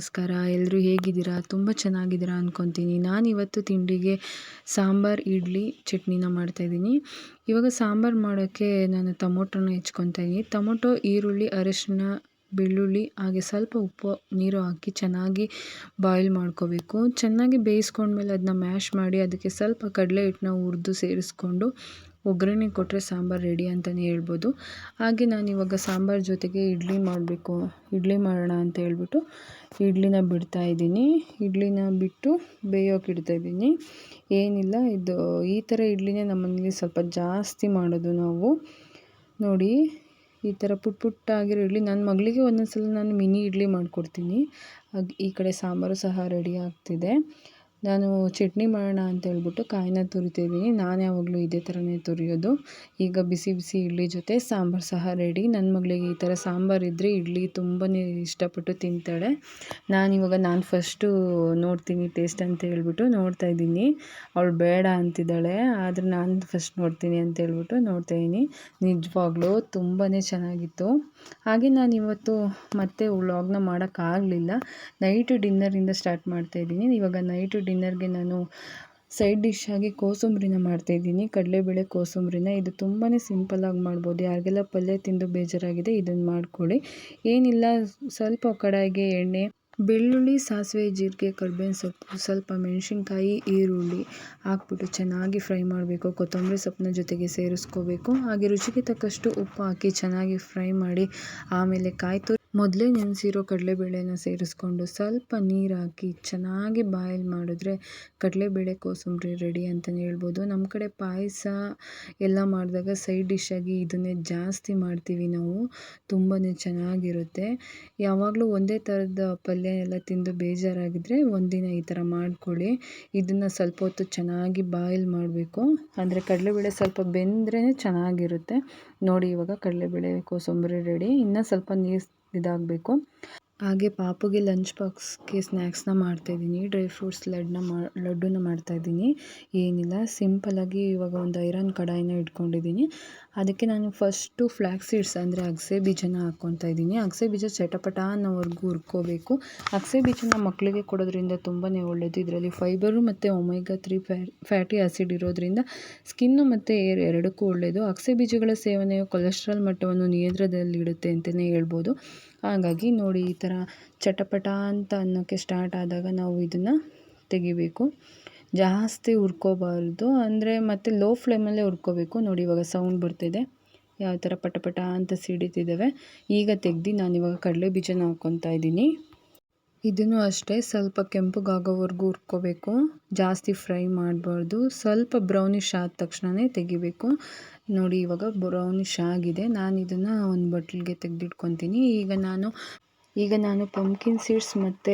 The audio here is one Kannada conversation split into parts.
ನಮಸ್ಕಾರ ಎಲ್ಲರೂ ಹೇಗಿದ್ದೀರಾ? ತುಂಬ ಚೆನ್ನಾಗಿದ್ದೀರಾ ಅಂದ್ಕೊತೀನಿ ನಾನಿವತ್ತು ತಿಂಡಿಗೆ ಸಾಂಬಾರು, ಇಡ್ಲಿ, ಚಟ್ನಿನ ಮಾಡ್ತಾಯಿದ್ದೀನಿ ಇವಾಗ ಸಾಂಬಾರು ಮಾಡೋಕ್ಕೆ ನಾನು ಟೊಮೊಟೊನ ಹೆಚ್ಕೊತಾಯಿದ್ದೀನಿ ಟೊಮೊಟೊ, ಈರುಳ್ಳಿ ಅರಿಶಿನ ಬೆಳ್ಳುಳ್ಳಿ, ಹಾಗೆ ಸ್ವಲ್ಪ ಉಪ್ಪು, ನೀರು ಹಾಕಿ ಚೆನ್ನಾಗಿ ಬಾಯ್ಲ್ ಮಾಡ್ಕೋಬೇಕು. ಚೆನ್ನಾಗಿ ಬೇಯಿಸ್ಕೊಂಡ್ಮೇಲೆ ಅದನ್ನ ಮ್ಯಾಶ್ ಮಾಡಿ ಅದಕ್ಕೆ ಸ್ವಲ್ಪ ಕಡಲೆ ಹಿಟ್ಟನ್ನ ಹುರಿದು ಸೇರಿಸ್ಕೊಂಡು ಒಗ್ಗರಣೆ ಕೊಟ್ಟರೆ ಸಾಂಬಾರು ರೆಡಿ ಅಂತಲೇ ಹೇಳ್ಬೋದು. ಹಾಗೆ ನಾನಿವಾಗ ಸಾಂಬಾರು ಜೊತೆಗೆ ಇಡ್ಲಿ ಮಾಡಬೇಕು. ಇಡ್ಲಿ ಮಾಡೋಣ ಅಂತ ಹೇಳ್ಬಿಟ್ಟು ಇಡ್ಲಿನ ಬಿಡ್ತಾ ಇದ್ದೀನಿ. ಇಡ್ಲಿನ ಬಿಟ್ಟು ಬೇಯೋಕೆ ಇಡ್ತಾ ಇದ್ದೀನಿ. ಏನಿಲ್ಲ, ಇದು ಈ ಥರ ಇಡ್ಲಿನೇ ನಮ್ಮನೇಲಿ ಸ್ವಲ್ಪ ಜಾಸ್ತಿ ಮಾಡೋದು ನಾವು. ನೋಡಿ ಈ ಥರ ಪುಟ್ಟ ಪುಟ್ಟಾಗಿರೋ ಇಡ್ಲಿ. ನನ್ನ ಮಗಳಿಗೆ ಒಂದೊಂದು ಸಲ ನಾನು ಮಿನಿ ಇಡ್ಲಿ ಮಾಡಿಕೊಡ್ತೀನಿ. ಈ ಕಡೆ ಸಾಂಬಾರು ಸಹ ರೆಡಿ ಆಗ್ತಿದೆ. ನಾನು ಚಟ್ನಿ ಮಾಡೋಣ ಅಂತ ಹೇಳ್ಬಿಟ್ಟು ಕಾಯಿನ ತುರಿತಿದ್ದೀನಿ ನಾನು ಯಾವಾಗಲೂ ಇದೇ ಥರನೇ ತುರಿಯೋದು. ಈಗ ಬಿಸಿ ಬಿಸಿ ಇಡ್ಲಿ ಜೊತೆ ಸಾಂಬಾರು ಸಹ ರೆಡಿ ನನ್ನ ಮಗಳಿಗೆ ಈ ಥರ ಸಾಂಬಾರು ಇದ್ದರೆ ಇಡ್ಲಿ ತುಂಬಾ ಇಷ್ಟಪಟ್ಟು ತಿಂತಾಳೆ. ನಾನಿವಾಗ ನಾನು ಫಸ್ಟು ನೋಡ್ತೀನಿ ಟೇಸ್ಟ್ ಅಂತ ಹೇಳ್ಬಿಟ್ಟು ನೋಡ್ತಾ ಇದ್ದೀನಿ. ಅವಳು ಬೇಡ ಅಂತಿದ್ದಾಳೆ. ಆದರೆ ನಾನು ಫಸ್ಟ್ ನೋಡ್ತೀನಿ ಅಂತ ಹೇಳ್ಬಿಟ್ಟು ನೋಡ್ತಾಯಿದ್ದೀನಿ ನಿಜವಾಗ್ಲೂ ತುಂಬಾ ಚೆನ್ನಾಗಿತ್ತು. ಹಾಗೆ ನಾನು ಇವತ್ತು ಮತ್ತೆ ವ್ಲಾಗ್ನ ಮಾಡೋಕ್ಕಾಗಲಿಲ್ಲ ನೈಟು ಡಿನ್ನರಿಂದ ಸ್ಟಾರ್ಟ್ ಮಾಡ್ತಾ ಇದ್ದೀನಿ. ಇವಾಗ ನೈಟು ಡಿನ್ನರ್ಗೆ ನಾನು ಸೈಡ್ ಡಿಶ್ ಆಗಿ ಕೋಸಂಬರಿನ ಮಾಡ್ತಾಯಿದ್ದೀನಿ ಕಡಲೆಬೇಳೆ ಕೋಸಂಬರಿನ. ಇದು ತುಂಬಾ ಸಿಂಪಲ್ಲಾಗಿ ಮಾಡ್ಬೋದು. ಯಾರಿಗೆಲ್ಲ ಪಲ್ಯ ತಿಂದು ಬೇಜಾರಾಗಿದೆ ಇದನ್ನು ಮಾಡ್ಕೊಳ್ಳಿ. ಏನಿಲ್ಲ, ಸ್ವಲ್ಪ ಕಡಾಯಿಗೆ ಎಣ್ಣೆ, ಬೆಳ್ಳುಳ್ಳಿ, ಸಾಸಿವೆ, ಜೀರಿಗೆ, ಕರ್ಬೇವಿನ ಸೊಪ್ಪು, ಸ್ವಲ್ಪ ಮೆಣಸಿನ್ಕಾಯಿ, ಈರುಳ್ಳಿ ಹಾಕ್ಬಿಟ್ಟು ಚೆನ್ನಾಗಿ ಫ್ರೈ ಮಾಡಬೇಕು. ಕೊತ್ತಂಬರಿ ಸೊಪ್ಪಿನ ಜೊತೆಗೆ ಸೇರಿಸ್ಕೋಬೇಕು. ಹಾಗೆ ರುಚಿಗೆ ತಕ್ಕಷ್ಟು ಉಪ್ಪು ಹಾಕಿ ಚೆನ್ನಾಗಿ ಫ್ರೈ ಮಾಡಿ ಆಮೇಲೆ ಕಾಯಿ ತುರಿ ಮೊದಲೇ ನೆನೆಸಿರೋ ಕಡಲೆಬೇಳೆನ ಸೇರಿಸ್ಕೊಂಡು ಸ್ವಲ್ಪ ನೀರು ಹಾಕಿ ಚೆನ್ನಾಗಿ ಬಾಯ್ಲ್ ಮಾಡಿದ್ರೆ ಕಡಲೆಬೇಳೆ ಕೋಸಂಬರಿ ರೆಡಿ ಅಂತಲೇ ಹೇಳ್ಬೋದು. ನಮ್ಮ ಕಡೆ ಪಾಯಸ ಎಲ್ಲ ಮಾಡಿದಾಗ ಸೈಡ್ ಡಿಶ್ಶಾಗಿ ಇದನ್ನೇ ಜಾಸ್ತಿ ಮಾಡ್ತೀವಿ ನಾವು. ತುಂಬಾ ಚೆನ್ನಾಗಿರುತ್ತೆ. ಯಾವಾಗಲೂ ಒಂದೇ ಥರದ ಪಲ್ಯ ಎಲ್ಲ ತಿಂದು ಬೇಜಾರಾಗಿದ್ದರೆ ಒಂದಿನ ಈ ಥರ ಮಾಡ್ಕೊಳ್ಳಿ. ಇದನ್ನು ಸ್ವಲ್ಪ ಹೊತ್ತು ಚೆನ್ನಾಗಿ ಬಾಯ್ಲ್ ಮಾಡಬೇಕು. ಅಂದರೆ ಕಡಲೆಬೇಳೆ ಸ್ವಲ್ಪ ಬೆಂದ್ರೇ ಚೆನ್ನಾಗಿರುತ್ತೆ. ನೋಡಿ ಇವಾಗ ಕಡಲೆಬೇಳೆ ಕೋಸಂಬರಿ ರೆಡಿ. ಇನ್ನೂ ಸ್ವಲ್ಪ ನೀರು ಇದಾಗಬೇಕು. ಹಾಗೆ ಪಾಪುಗೆ ಲಂಚ್ ಬಾಕ್ಸ್ಗೆ ಸ್ನ್ಯಾಕ್ಸ್ನ ಮಾಡ್ತಾಯಿದ್ದೀನಿ ಡ್ರೈ ಫ್ರೂಟ್ಸ್ ಲಡ್ಡನ್ನ ಮಾ, ಲಡ್ಡುನ ಮಾಡ್ತಾಯಿದ್ದೀನಿ ಏನಿಲ್ಲ ಸಿಂಪಲ್ಲಾಗಿ ಇವಾಗ ಒಂದು ಐರನ್ ಕಡಾಯಿನ ಇಟ್ಕೊಂಡಿದ್ದೀನಿ. ಅದಕ್ಕೆ ನಾನು ಫಸ್ಟು ಫ್ಲ್ಯಾಕ್ ಸೀಡ್ಸ್ ಅಂದರೆ ಅಗಸೆ ಬೀಜನ ಹಾಕ್ಕೊತಾ ಇದ್ದೀನಿ. ಅಗಸೆ ಬೀಜ ಚಟಪಟ ಅನ್ನೋವರೆಗೂ ಹುರ್ಕೋಬೇಕು. ಅಗಸೆ ಬೀಜನ ಮಕ್ಕಳಿಗೆ ಕೊಡೋದ್ರಿಂದ ತುಂಬಾ ಒಳ್ಳೆಯದು ಇದರಲ್ಲಿ ಫೈಬರು ಮತ್ತು ಒಮೆಗಾ ತ್ರೀ ಫ್ಯಾಟಿ ಆ್ಯಸಿಡ್ ಇರೋದ್ರಿಂದ ಸ್ಕಿನ್ನು ಮತ್ತು ಏರ್ ಎರಡಕ್ಕೂ ಒಳ್ಳೆಯದು ಅಗಸೆ ಬೀಜಗಳ ಸೇವನೆಯು ಕೊಲೆಸ್ಟ್ರಾಲ್ ಮಟ್ಟವನ್ನು ನಿಯಂತ್ರಣದಲ್ಲಿಡುತ್ತೆ ಅಂತಲೇ ಹೇಳ್ಬೋದು. ಹಾಗಾಗಿ ನೋಡಿ ಈ ಥರ ಚಟಪಟ ಅಂತ ಅನ್ನೋಕ್ಕೆ ಸ್ಟಾರ್ಟ್ ಆದಾಗ ನಾವು ಇದನ್ನು ತೆಗಿಬೇಕು. ಜಾಸ್ತಿ ಹುರ್ಕೋಬಾರ್ದು, ಅಂದರೆ ಮತ್ತು ಲೋ ಫ್ಲೇಮಲ್ಲೇ ಹುರ್ಕೋಬೇಕು. ನೋಡಿ ಇವಾಗ ಸೌಂಡ್ ಬರ್ತಿದೆ. ಯಾವ ಥರ ಪಟ ಪಟ ಅಂತ ಸಿಡಿತಿದ್ದಾವೆ. ಈಗ ತೆಗ್ದು ನಾನಿವಾಗ ಕಡಲೆ ಬೀಜನ ಹಾಕ್ಕೊತಾ ಇದ್ದೀನಿ. ಇದನ್ನು ಅಷ್ಟೇ ಸ್ವಲ್ಪ ಕೆಂಪಗಾಗೋವರೆಗೂ ಹುರ್ಕೋಬೇಕು. ಜಾಸ್ತಿ ಫ್ರೈ ಮಾಡಬಾರ್ದು. ಸ್ವಲ್ಪ ಬ್ರೌನಿಷ್ ಆದ ತಕ್ಷಣವೇ ತೆಗಿಬೇಕು. ನೋಡಿ ಇವಾಗ ಬ್ರೌನಿಷ್ ಆಗಿದೆ. ನಾನು ಇದನ್ನು ಒಂದು ಬಟ್ಲಿಗೆ ತೆಗೆದಿಟ್ಕೊತೀನಿ. ಈಗ ನಾನು ಈಗ ನಾನು ಪಂಪ್ಕಿನ್ ಸೀಡ್ಸ್ ಮತ್ತು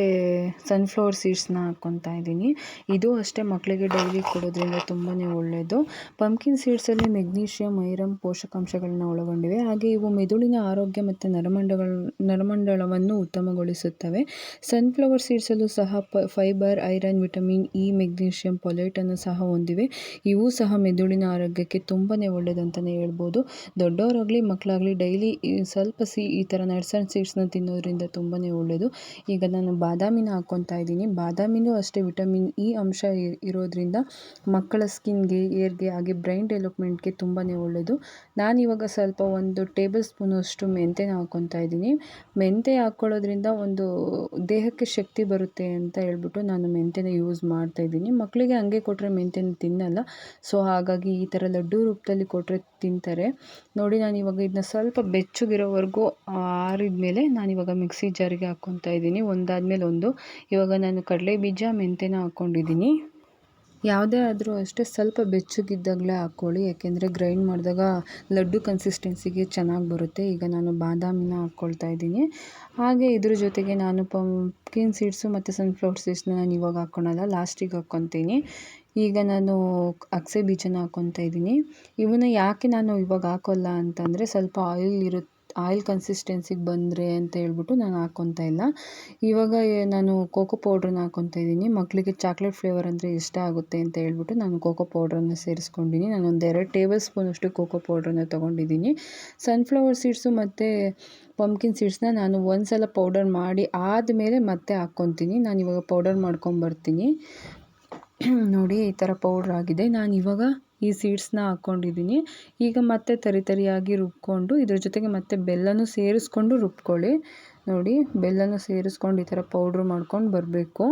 ಸನ್ಫ್ಲವರ್ ಸೀಡ್ಸ್ನ ಹಾಕ್ಕೊತಾ ಇದ್ದೀನಿ. ಇದು ಅಷ್ಟೇ ಮಕ್ಕಳಿಗೆ ಡೈಲಿ ಕೊಡೋದ್ರಿಂದ ತುಂಬಾ ಒಳ್ಳೆಯದು ಪಂಪ್ಕಿನ್ ಸೀಡ್ಸಲ್ಲಿ ಮೆಗ್ನೀಷಿಯಮ್ ಐರನ್ ಪೋಷಕಾಂಶಗಳನ್ನ ಒಳಗೊಂಡಿವೆ. ಹಾಗೆ ಇವು ಮೆದುಳಿನ ಆರೋಗ್ಯ ಮತ್ತು ನರಮಂಡಗಳ, ನರಮಂಡಲವನ್ನು ಉತ್ತಮಗೊಳಿಸುತ್ತವೆ. ಸನ್ಫ್ಲವರ್ ಸೀಡ್ಸಲ್ಲೂ ಸಹ ಪ fibre iron vitamin E magnesium ಪೊಲೈಟನ್ನು ಸಹ ಹೊಂದಿವೆ. ಇವು ಸಹ ಮೆದುಳಿನ ಆರೋಗ್ಯಕ್ಕೆ ತುಂಬಾ ಒಳ್ಳೆಯದಂತಲೇ ಹೇಳ್ಬೋದು. ದೊಡ್ಡವರಾಗಲಿ ಮಕ್ಕಳಾಗಲಿ ಡೈಲಿ ಸ್ವಲ್ಪ ಸಿ, ಈ ಥರ ನಟ್ಸ್ ಆ್ಯಂಡ್ ಸೀಡ್ಸ್ನ ತಿನ್ನೋದ್ರಿಂದ ತುಂಬಾ ಒಳ್ಳೆಯದು ಈಗ ನಾನು ಬಾದಾಮಿನ ಹಾಕ್ಕೊತಾ ಇದ್ದೀನಿ. ಬಾದಾಮಿನೂ ಅಷ್ಟೇ ವಿಟಮಿನ್ ಇ ಅಂಶ ಇರೋದ್ರಿಂದ ಮಕ್ಕಳ ಸ್ಕಿನ್ಗೆ, ಏರ್ಗೆ, ಹಾಗೆ ಬ್ರೈನ್ ಡೆವಲಪ್ಮೆಂಟ್ಗೆ ತುಂಬಾ ಒಳ್ಳೆಯದು ನಾನಿವಾಗ ಸ್ವಲ್ಪ ಒಂದು ಟೇಬಲ್ ಸ್ಪೂನಷ್ಟು ಮೆಂತ್ಯನ ಹಾಕ್ಕೊತಾ ಇದ್ದೀನಿ. ಮೆಂತ್ಯ ಹಾಕ್ಕೊಳ್ಳೋದ್ರಿಂದ ಒಂದು ದೇಹಕ್ಕೆ ಶಕ್ತಿ ಬರುತ್ತೆ ಅಂತ ಹೇಳ್ಬಿಟ್ಟು ನಾನು ಮೆಂತ್ಯನ ಯೂಸ್ ಮಾಡ್ತಾ ಇದ್ದೀನಿ. ಮಕ್ಕಳಿಗೆ ಹಂಗೆ ಕೊಟ್ಟರೆ ಮೆಂತ್ಯನ ತಿನ್ನಲ್ಲ. ಸೊ ಹಾಗಾಗಿ ಈ ಥರ ಲಡ್ಡು ರೂಪದಲ್ಲಿ ಕೊಟ್ಟರೆ ತಿಂತಾರೆ. ನೋಡಿ, ನಾನು ಇವಾಗ ಇದನ್ನ ಸ್ವಲ್ಪ ಬೆಚ್ಚಗಿರೋವರೆಗೂ ಆರಿದ ಮೇಲೆ ನಾನಿವಾಗ ಮಿಕ್ಸಿ ಜಾರಿಗೆ ಹಾಕ್ಕೊತಾ ಇದ್ದೀನಿ. ಒಂದಾದ ಮೇಲೆ ಒಂದು. ಇವಾಗ ನಾನು ಕಡಲೆ ಬೀಜ ಮೆಂತ್ಯನ ಹಾಕ್ಕೊಂಡಿದ್ದೀನಿ ಯಾವುದೇ ಆದರೂ ಅಷ್ಟೇ ಸ್ವಲ್ಪ ಬೆಚ್ಚಗಿದ್ದಾಗಲೇ ಹಾಕ್ಕೊಳ್ಳಿ ಯಾಕೆಂದರೆ ಗ್ರೈಂಡ್ ಮಾಡಿದಾಗ ಲಡ್ಡು ಕನ್ಸಿಸ್ಟೆನ್ಸಿಗೆ ಚೆನ್ನಾಗಿ ಬರುತ್ತೆ. ಈಗ ನಾನು ಬಾದಾಮಿನ ಹಾಕ್ಕೊಳ್ತಾ ಇದ್ದೀನಿ. ಹಾಗೆ ಇದ್ರ ಜೊತೆಗೆ ನಾನು ಪಂಪ್ಕಿನ್ ಸೀಡ್ಸು ಮತ್ತು ಸನ್ಫ್ಲವರ್ ಸೀಡ್ಸ್ನ ನಾನು ಇವಾಗ ಹಾಕ್ಕೊಳಲ್ಲ ಲಾಸ್ಟಿಗೆ ಹಾಕ್ಕೊತೀನಿ ಈಗ ನಾನು ಅಗಸೆ ಬೀಜನ ಹಾಕ್ಕೊತಾ ಇದ್ದೀನಿ. ಇವನ್ನ ಯಾಕೆ ನಾನು ಇವಾಗ ಹಾಕೋಲ್ಲ ಅಂತಂದರೆ ಸ್ವಲ್ಪ ಆಯಿಲ್ ಇರುತ್ತೆ ಆಯಿಲ್ ಕನ್ಸಿಸ್ಟೆನ್ಸಿಗೆ ಬಂದರೆ ಅಂತ ಹೇಳ್ಬಿಟ್ಟು ನಾನು ಹಾಕ್ಕೊತಾ ಇಲ್ಲ. ಇವಾಗ ನಾನು ಕೋಕೋ ಪೌಡ್ರನ್ನ ಹಾಕ್ಕೊತಾ ಇದ್ದೀನಿ. ಮಕ್ಕಳಿಗೆ ಚಾಕ್ಲೇಟ್ ಫ್ಲೇವರ್ ಅಂದರೆ ಇಷ್ಟ ಆಗುತ್ತೆ ಅಂತ ಹೇಳ್ಬಿಟ್ಟು ನಾನು ಕೋಕೋ ಪೌಡ್ರನ್ನ ಸೇರಿಸ್ಕೊಂಡಿನಿ ನಾನು ಒಂದು ಎರಡು ಟೇಬಲ್ ಸ್ಪೂನಷ್ಟು ಕೋಕೋ ಪೌಡ್ರನ್ನ ತೊಗೊಂಡಿದ್ದೀನಿ. ಸನ್ಫ್ಲವರ್ ಸೀಡ್ಸು ಮತ್ತು ಪಂಪ್ಕಿನ್ ಸೀಡ್ಸ್ನ ನಾನು ಒಂದು ಸಲ ಪೌಡರ್ ಮಾಡಿ ಆದಮೇಲೆ ಮತ್ತೆ ಹಾಕ್ಕೊತೀನಿ ನಾನು ಇವಾಗ ಪೌಡರ್ ಮಾಡ್ಕೊಂಬರ್ತೀನಿ ನೋಡಿ ಈ ಥರ ಪೌಡ್ರ್ ಆಗಿದೆ. ನಾನು ಇವಾಗ ಈ ಸೀಡ್ಸ್ನ ಹಾಕ್ಕೊಂಡಿದ್ದೀನಿ ಈಗ ಮತ್ತೆ ತರಿ ತರಿಯಾಗಿ ರುಬ್ಕೊಂಡು ಇದ್ರ ಜೊತೆಗೆ ಮತ್ತೆ ಬೆಲ್ಲನೂ ಸೇರಿಸ್ಕೊಂಡು ರುಬ್ಕೊಳ್ಳಿ. ನೋಡಿ, ಬೆಲ್ಲನೂ ಸೇರಿಸ್ಕೊಂಡು ಈ ಥರ ಪೌಡ್ರ್ ಮಾಡ್ಕೊಂಡು ಬರಬೇಕು.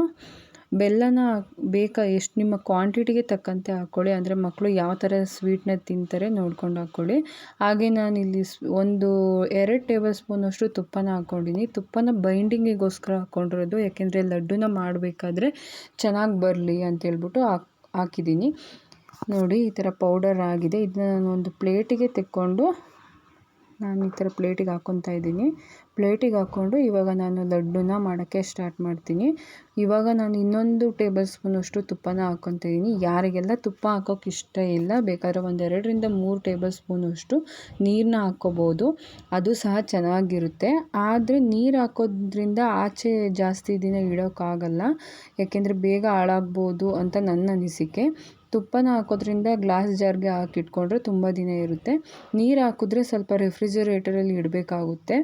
ಬೆಲ್ಲನ ಬೇಕಾ ಎಷ್ಟು ನಿಮ್ಮ ಕ್ವಾಂಟಿಟಿಗೆ ತಕ್ಕಂತೆ ಹಾಕ್ಕೊಳ್ಳಿ ಅಂದರೆ ಮಕ್ಕಳು ಯಾವ ಥರ ಸ್ವೀಟ್ನ ತಿಂತಾರೆ ನೋಡ್ಕೊಂಡು ಹಾಕ್ಕೊಳ್ಳಿ ಹಾಗೆ ನಾನು ಇಲ್ಲಿ ಒಂದು ಎರಡು ಟೇಬಲ್ ಸ್ಪೂನಷ್ಟು ತುಪ್ಪನ ಹಾಕ್ಕೊಂಡಿನಿ ತುಪ್ಪನ ಬೈಂಡಿಂಗಿಗೋಸ್ಕರ ಹಾಕ್ಕೊಂಡಿರೋದು ಯಾಕೆಂದರೆ ಲಡ್ಡುನ ಮಾಡಬೇಕಾದ್ರೆ ಚೆನ್ನಾಗಿ ಬರಲಿ ಅಂತೇಳ್ಬಿಟ್ಟು ಹಾಕ್ ಹಾಕಿದ್ದೀನಿ ನೋಡಿ, ಈ ಥರ ಪೌಡರ್ ಆಗಿದೆ. ಇದನ್ನ ನಾನು ಒಂದು ಪ್ಲೇಟಿಗೆ ತೆಕ್ಕೊಂಡು ನಾನು ಈ ಥರ ಪ್ಲೇಟಿಗೆ ಹಾಕ್ಕೊತಾ ಇದ್ದೀನಿ. ಪ್ಲೇಟಿಗೆ ಹಾಕ್ಕೊಂಡು ಇವಾಗ ನಾನು ಲಡ್ಡುನ ಮಾಡೋಕ್ಕೆ ಸ್ಟಾರ್ಟ್ ಮಾಡ್ತೀನಿ. ಇವಾಗ ನಾನು ಇನ್ನೊಂದು ಟೇಬಲ್ ಸ್ಪೂನಷ್ಟು ತುಪ್ಪನ ಹಾಕ್ಕೊತಾ ಇದ್ದೀನಿ. ಯಾರಿಗೆಲ್ಲ ತುಪ್ಪ ಹಾಕೋಕೆ ಇಷ್ಟ ಇಲ್ಲ, ಬೇಕಾದ್ರೆ ಒಂದು ಎರಡರಿಂದ ಮೂರು ಟೇಬಲ್ ಸ್ಪೂನಷ್ಟು ನೀರನ್ನ ಹಾಕ್ಕೋಬೋದು ಅದು ಸಹ ಚೆನ್ನಾಗಿರುತ್ತೆ. ಆದರೆ ನೀರು ಹಾಕೋದ್ರಿಂದ ಆಚೆ ಜಾಸ್ತಿ ದಿನ ಇಡೋಕ್ಕಾಗಲ್ಲ ಯಾಕೆಂದರೆ ಬೇಗ ಹಾಳಾಗ್ಬೋದು ಅಂತ ನನ್ನ ಅನಿಸಿಕೆ. ತುಪ್ಪನ ಹಾಕೋದ್ರಿಂದ ಗ್ಲಾಸ್ ಜಾರ್ಗೆ ಹಾಕಿಟ್ಕೊಂಡ್ರೆ ತುಂಬ ದಿನ ಇರುತ್ತೆ. ನೀರು ಹಾಕಿದ್ರೆ ಸ್ವಲ್ಪ ರೆಫ್ರಿಜರೇಟರಲ್ಲಿ ಇಡಬೇಕಾಗುತ್ತೆ.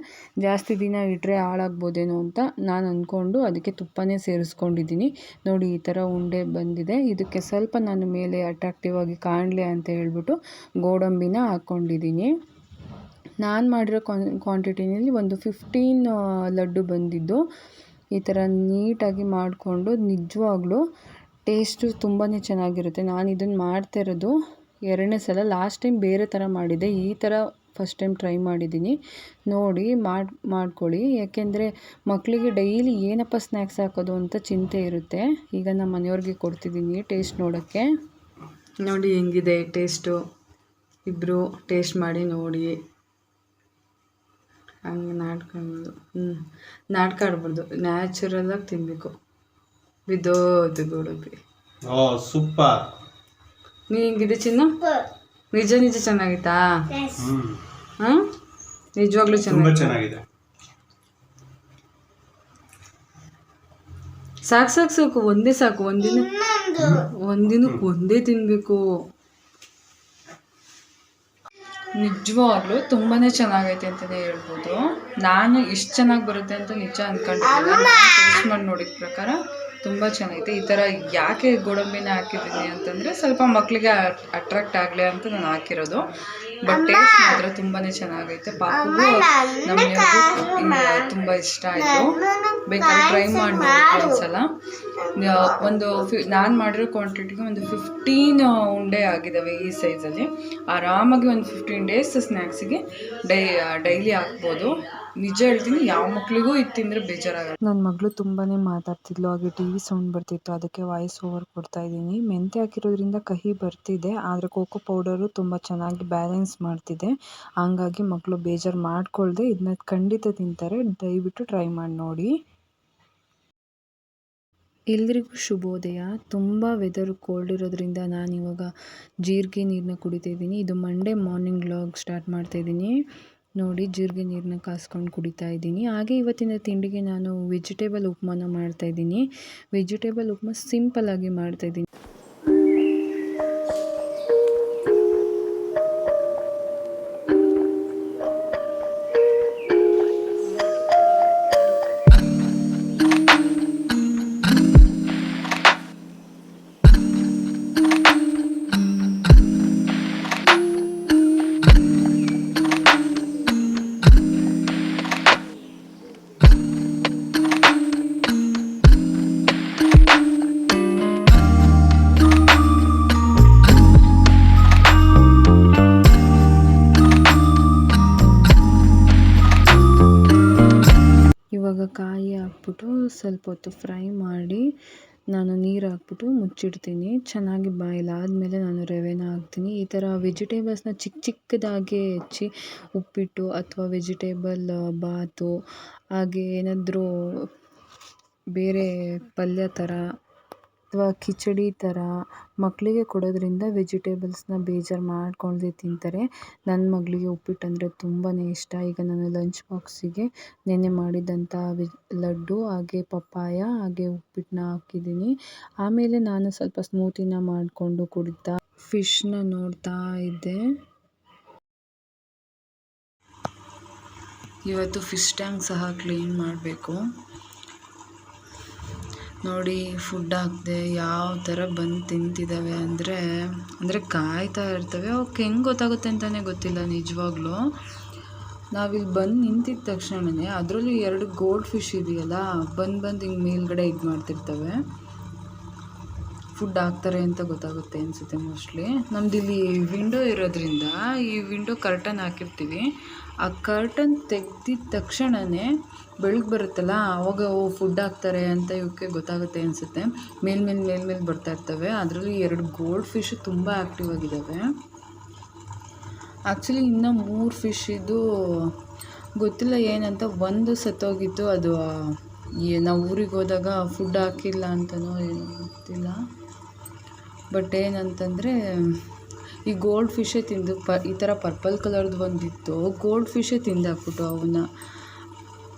ಜಾಸ್ತಿ ದಿನ ಇಟ್ಟರೆ ಹಾಳಾಗ್ಬೋದೇನೋ ಅಂತ ನಾನು ಅಂದ್ಕೊಂಡು ಅದಕ್ಕೆ ತುಪ್ಪನೇ ಸೇರಿಸ್ಕೊಂಡಿದ್ದೀನಿ. ನೋಡಿ, ಈ ಥರ ಉಂಡೆ ಬಂದಿದೆ. ಇದಕ್ಕೆ ಸ್ವಲ್ಪ ನಾನು ಮೇಲೆ ಅಟ್ರಾಕ್ಟಿವ್ ಆಗಿ ಕಾಣಲಿ ಅಂತ ಹೇಳ್ಬಿಟ್ಟು ಗೋಡಂಬಿನ ಹಾಕ್ಕೊಂಡಿದ್ದೀನಿ ನಾನು ಮಾಡಿರೋ ಕ್ವಾಂಟಿಟಿನಲ್ಲಿ ಒಂದು ಫಿಫ್ಟೀನ್ ಲಡ್ಡು ಬಂದಿದ್ದು. ಈ ಥರ ನೀಟಾಗಿ ಮಾಡಿಕೊಂಡು ನಿಜವಾಗ್ಲೂ ಟೇಸ್ಟು ತುಂಬಾ ಚೆನ್ನಾಗಿರುತ್ತೆ. ನಾನು ಇದನ್ನು ಮಾಡ್ತಾ ಇರೋದು ಎರಡನೇ ಸಲ. ಲಾಸ್ಟ್ ಟೈಮ್ ಬೇರೆ ಥರ ಮಾಡಿದ್ದೆ. ಈ ಥರ ಫಸ್ಟ್ ಟೈಮ್ ಟ್ರೈ ಮಾಡಿದ್ದೀನಿ. ನೋಡಿ, ಮಾಡಿ, ಮಾಡ್ಕೊಳ್ಳಿ. ಯಾಕೆಂದರೆ ಮಕ್ಕಳಿಗೆ ಡೈಲಿ ಏನಪ್ಪ ಸ್ನ್ಯಾಕ್ಸ್ ಹಾಕೋದು ಅಂತ ಚಿಂತೆ ಇರುತ್ತೆ. ಈಗ ನಮ್ಮ ಮನೆಯವ್ರಿಗೆ ಕೊಡ್ತಿದ್ದೀನಿ ಟೇಸ್ಟ್ ನೋಡೋಕ್ಕೆ. ನೋಡಿ ಹೆಂಗಿದೆ ಟೇಸ್ಟು. ಇಬ್ಬರು ಟೇಸ್ಟ್ ಮಾಡಿ ನೋಡಿ. ಹಂಗೆ ನಾಟ್ಕೊಂಡು ಹ್ಞೂ ನಾಟ್ಕಾಡ್ಬಾರ್ದು ನ್ಯಾಚುರಲಾಗಿ ತಿನ್ನಬೇಕು ಬಿದ್ದೋದು ಗೋಡಂಬಿ ಓ ಸೂಪರ್ ನೀ ಹೆಂಗಿದೆ ಚಿನ್ನ? ನಿಜ ನಿಜ ಚೆನ್ನಾಗಿತ್ತಾ? ಹ್ಮ್. ಹಾಂ? ನಿಜವಾಗ್ಲೂ ತುಂಬಾ ಚೆನ್ನಾಗಿ ಚೆನ್ನಾಗಿದೆ. ಸಾಕು ಸಾಕು ಸಾಕು ಒಂದೇ ಸಾಕು ಒಂದಿನ ಒಂದಿನಕ್ಕೆ ಒಂದೇ ತಿನ್ನಬೇಕು ನಿಜವಾಗ್ಲೂ ತುಂಬಾ ಚೆನ್ನಾಗೈತೆ ಅಂತಾನೆ ಹೇಳ್ಬೋದು. ನಾನು ಇಷ್ಟು ಚೆನ್ನಾಗಿ ಬರುತ್ತೆ ಅಂತ ನಿಜ ಅನ್ಕೊಂಡಿದ್ದೆ ಟೇಸ್ಟ್ ಮಾಡಿ ನೋಡಿದ ಪ್ರಕಾರ ತುಂಬ ಚೆನ್ನಾಗಿದೆ ಈ ಥರ ಯಾಕೆ ಗೋಡಂಬಿನ ಹಾಕಿದ್ದೀನಿ ಅಂತಂದರೆ ಸ್ವಲ್ಪ ಮಕ್ಕಳಿಗೆ ಅಟ್ರಾಕ್ಟ್ ಆಗಲಿ ಅಂತ ನಾನು ಹಾಕಿರೋದು. ಬಟ್ ಟೇಸ್ಟ್ ಮಾತ್ರ ತುಂಬಾ ಚೆನ್ನಾಗೈತೆ. ಪಾಪಗೂ ನಮಗೆ ತುಂಬ ಇಷ್ಟ ಆಯಿತು. ಬೇಕಾದ್ರೆ ಟ್ರೈ ಮಾಡಿ ಒಂದ್ಸಲ. ಒಂದು ಫಿ ನಾನು ಮಾಡಿರೋ ಕ್ವಾಂಟಿಟಿಗೆ ಒಂದು ಫಿಫ್ಟೀನ್ ಉಂಡೆ ಆಗಿದ್ದಾವೆ ಈ ಸೈಜಲ್ಲಿ ಆರಾಮಾಗಿ ಒಂದು ಫಿಫ್ಟೀನ್ ಡೇಸ್ ಸ್ನ್ಯಾಕ್ಸಿಗೆ ಡೈ ಡೈಲಿ ಹಾಕ್ಬೋದು. ನಿಜ ಹೇಳ್ತೀನಿ, ಯಾವ ಮಕ್ಳಿಗೂ ಇದು ತಿಂದರೆ ಬೇಜಾರಾಗಲ್ಲ. ನನ್ನ ಮಗಳು ತುಂಬಾ ಮಾತಾಡ್ತಿದ್ಲು, ಹಾಗೆ ಟಿ ವಿ ಸೌಂಡ್ ಬರ್ತಿತ್ತು, ಅದಕ್ಕೆ ವಾಯ್ಸ್ ಓವರ್ ಕೊಡ್ತಾ ಇದ್ದೀನಿ. ಮೆಂತೆ ಹಾಕಿರೋದ್ರಿಂದ ಕಹಿ ಬರ್ತಿದೆ, ಆದರೆ ಕೋಕೋ ಪೌಡರು ತುಂಬ ಚೆನ್ನಾಗಿ ಬ್ಯಾಲೆನ್ಸ್ ಮಾಡ್ತಿದೆ. ಹಂಗಾಗಿ ಮಕ್ಕಳು ಬೇಜಾರು ಮಾಡ್ಕೊಳ್ದೆ ಇದನ್ನ ಖಂಡಿತ ತಿಂತಾರೆ, ದಯವಿಟ್ಟು ಟ್ರೈ ಮಾಡಿ ನೋಡಿ. ಎಲ್ರಿಗೂ ಶುಭೋದಯ. ತುಂಬ ವೆದರ್ ಕೋಲ್ಡ್ ಇರೋದ್ರಿಂದ ನಾನಿವಾಗ ಜೀರಿಗೆ ನೀರನ್ನ ಕುಡಿತಾ ಇದ್ದೀನಿ. ಇದು ಮಂಡೇ ಮಾರ್ನಿಂಗ್ ವ್ಲಾಗ್ ಸ್ಟಾರ್ಟ್ ಮಾಡ್ತಾ ಇದ್ದೀನಿ. ನೋಡಿ ಜೀರಿಗೆ ನೀರನ್ನ ಕಾಸ್ಕೊಂಡು ಕುಡಿತಾ ಇದ್ದೀನಿ. ಹಾಗೆ ಇವತ್ತಿನ ತಿಂಡಿಗೆ ನಾನು ವೆಜಿಟೇಬಲ್ ಉಪ್ಮಾನ ಮಾಡ್ತಾ ಇದ್ದೀನಿ. ವೆಜಿಟೇಬಲ್ ಉಪ್ಮಾ ಸಿಂಪಲ್ಲಾಗಿ ಮಾಡ್ತಾ ಇವಾಗ ಕಾಯಿ ಹಾಕ್ಬಿಟ್ಟು ಸ್ವಲ್ಪ ಹೊತ್ತು ಫ್ರೈ ಮಾಡಿ ನಾನು ನೀರು ಹಾಕ್ಬಿಟ್ಟು ಮುಚ್ಚಿಡ್ತೀನಿ. ಚೆನ್ನಾಗಿ ಬಾಯ್ಲ್ ಆದಮೇಲೆ ನಾನು ರವೆನ ಹಾಕ್ತೀನಿ. ಈ ಥರ ವೆಜಿಟೇಬಲ್ಸ್ನ ಚಿಕ್ಕ ಚಿಕ್ಕದಾಗಿ ಹೆಚ್ಚಿ ಉಪ್ಪಿಟ್ಟು ಅಥವಾ ವೆಜಿಟೇಬಲ್ ಬಾತು, ಹಾಗೆ ಏನಾದರೂ ಬೇರೆ ಪಲ್ಯ ಥರ ಅಥವಾ ಕಿಚಡಿ ಥರ ಮಕ್ಕಳಿಗೆ ಕೊಡೋದರಿಂದ ವೆಜಿಟೇಬಲ್ಸ್ನ ಬೇಜಾರು ಮಾಡ್ಕೊಳ್ದೆ ತಿಂತಾರೆ. ನನ್ನ ಮಗಳಿಗೆ ಉಪ್ಪಿಟ್ಟು ಅಂದರೆ ತುಂಬಾ ಇಷ್ಟ. ಈಗ ನಾನು ಲಂಚ್ ಬಾಕ್ಸಿಗೆ ನೆನ್ನೆ ಮಾಡಿದಂಥ ವೆಜ್ ಲಡ್ಡು, ಹಾಗೆ ಪಪ್ಪಾಯ, ಹಾಗೆ ಉಪ್ಪಿಟ್ಟನ್ನ ಹಾಕಿದ್ದೀನಿ. ಆಮೇಲೆ ನಾನು ಸ್ವಲ್ಪ ಸ್ಮೂತಿನ ಮಾಡಿಕೊಂಡು ಕುಡಿತಾ ಫಿಶ್ನ ನೋಡ್ತಾ ಇದ್ದೆ. ಇವತ್ತು ಫಿಶ್ ಟ್ಯಾಂಕ್ ಸಹ ಕ್ಲೀನ್ ಮಾಡಬೇಕು. ನೋಡಿ ಫುಡ್ ಹಾಕಿದೆ, ಯಾವ ಥರ ಬಂದು ತಿಂತಿದ್ದಾವೆ ಅಂದರೆ ಅಂದರೆ ಕಾಯ್ತಾ ಇರ್ತವೆ. ಅವಕ್ಕೆ ಹೆಂಗೆ ಗೊತ್ತಾಗುತ್ತೆ ಅಂತಲೇ ಗೊತ್ತಿಲ್ಲ ನಿಜವಾಗ್ಲೂ. ನಾವಿಲ್ಲಿ ಬಂದು ನಿಂತಿದ್ದ ತಕ್ಷಣವೇ ಅದರಲ್ಲೂ ಎರಡು ಗೋಲ್ಡ್ ಫಿಶ್ ಇದೆಯಲ್ಲ, ಬಂದು ಬಂದು ಹಿಂಗೆ ಮೇಲ್ಗಡೆ ಇದು ಮಾಡ್ತಿರ್ತವೆ. ಫುಡ್ ಹಾಕ್ತಾರೆ ಅಂತ ಗೊತ್ತಾಗುತ್ತೆ ಅನಿಸುತ್ತೆ ಮೋಸ್ಟ್ಲಿ ನಮ್ದು ಇಲ್ಲಿ ವಿಂಡೋ ಇರೋದ್ರಿಂದ ಈ ವಿಂಡೋ ಕರ್ಟನ್ ಹಾಕಿರ್ತೀವಿ. ಆ ಕರ್ಟನ್ ತೆಗ್ದಿದ ತಕ್ಷಣವೇ ಬೆಳಗ್ಗೆ ಬರುತ್ತಲ್ಲ, ಅವಾಗ ಓ ಫುಡ್ ಹಾಕ್ತಾರೆ ಅಂತ ಇವಕ್ಕೆ ಗೊತ್ತಾಗುತ್ತೆ ಅನಿಸುತ್ತೆ. ಮೇಲ್ಮೇಲೆ ಮೇಲ್ಮೇಲೆ ಬರ್ತಾ ಇರ್ತವೆ. ಅದರಲ್ಲಿ ಎರಡು ಗೋಲ್ಡ್ ಫಿಶ್ ತುಂಬ ಆ್ಯಕ್ಟಿವ್ ಆಗಿದ್ದಾವೆ ಆ್ಯಕ್ಚುಲಿ ಇನ್ನೂ ಮೂರು ಫಿಶ್ ಇದು ಗೊತ್ತಿಲ್ಲ ಏನಂತ, ಒಂದು ಸತ್ತೋಗಿತ್ತು. ಅದು ನಾವು ಊರಿಗೆ ಹೋದಾಗ ಫುಡ್ ಹಾಕಿಲ್ಲ ಅಂತಲೂ ಏನೂ ಗೊತ್ತಿಲ್ಲ. ಬಟ್ ಏನಂತಂದರೆ, ಈ ಗೋಲ್ಡ್ ಫಿಶೇ ತಿಂದು ಪ, ಈ ಥರ ಪರ್ಪಲ್ ಕಲರ್ದು ಒಂದಿತ್ತು ಗೋಲ್ಡ್ ಫಿಶೇ ತಿಂದಾಕ್ಬಿಟ್ಟು ಅವನ್ನ.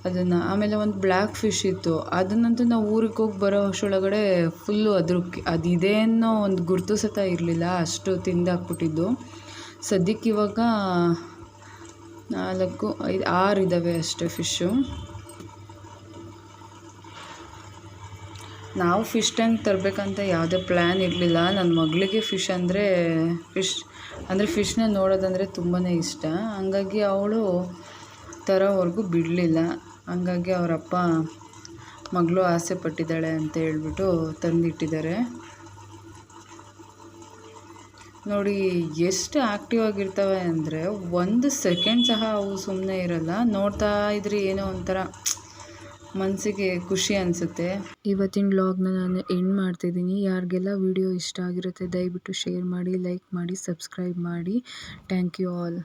ಅದನ್ನು, ಆಮೇಲೆ ಒಂದು ಬ್ಲ್ಯಾಕ್ ಫಿಶ್ ಇತ್ತು. ಅದನ್ನಂತೂ ನಾವು ಊರಿಗೆ ಹೋಗಿ ಬರೋ ಅಷ್ಟೊಳಗಡೆ ಫುಲ್ಲು ಅದ್ರ ಅದಿದೆ ಅನ್ನೋ ಒಂದು ಗುರುತು ಸತ ಇರಲಿಲ್ಲ, ಅಷ್ಟು ತಿಂದಾಕ್ಬಿಟ್ಟಿದ್ದು. ಸದ್ಯಕ್ಕೆ ಇವಾಗ ನಾಲ್ಕು, ಐದು, ಆರು ಇದ್ದಾವೆ ಅಷ್ಟೇ ಫಿಶ್ಶು ನಾವು ಫಿಶ್ ಟ್ಯಾಂಕ್ ತರಬೇಕಂತ ಯಾವುದೇ ಪ್ಲ್ಯಾನ್ ಇರಲಿಲ್ಲ. ನನ್ನ ಮಗಳಿಗೆ ಫಿಶ್ ಅಂದರೆ ಫಿಶ್ ಅಂದರೆ ಫಿಶ್ನ ನೋಡೋದಂದರೆ ತುಂಬಾ ಇಷ್ಟ. ಹಂಗಾಗಿ ಅವಳು ತರೋವರೆಗೂ ಬಿಡಲಿಲ್ಲ. ಹಂಗಾಗಿ ಅವರಪ್ಪ ಮಗಳು ಆಸೆ ಪಟ್ಟಿದ್ದಾಳೆ ಅಂತ ಹೇಳ್ಬಿಟ್ಟು ತಂದಿಟ್ಟಿದ್ದಾರೆ. ನೋಡಿ, ಎಷ್ಟು ಆ್ಯಕ್ಟಿವ್ ಆಗಿರ್ತವೆ ಅಂದರೆ ಒಂದು ಸೆಕೆಂಡ್ ಸಹ ಅವು ಸುಮ್ಮನೆ ಇರಲ್ಲ. ನೋಡ್ತಾ ಇದ್ರೆ ಏನೋ ಒಂಥರ ಮನಸ್ಸಿಗೆ ಖುಷಿ ಅನಿಸುತ್ತೆ. ಇವತ್ತಿನ ವ್ಲಾಗ್ನ ನಾನು ಎಂಡ್ ಮಾಡ್ತಿದ್ದೀನಿ. ಯಾರಿಗೆಲ್ಲ ವಿಡಿಯೋ ಇಷ್ಟ ಆಗಿರುತ್ತೆ ದಯವಿಟ್ಟು ಶೇರ್ ಮಾಡಿ ಲೈಕ್ ಮಾಡಿ ಸಬ್ಸ್ಕ್ರೈಬ್ ಮಾಡಿ. Thank you all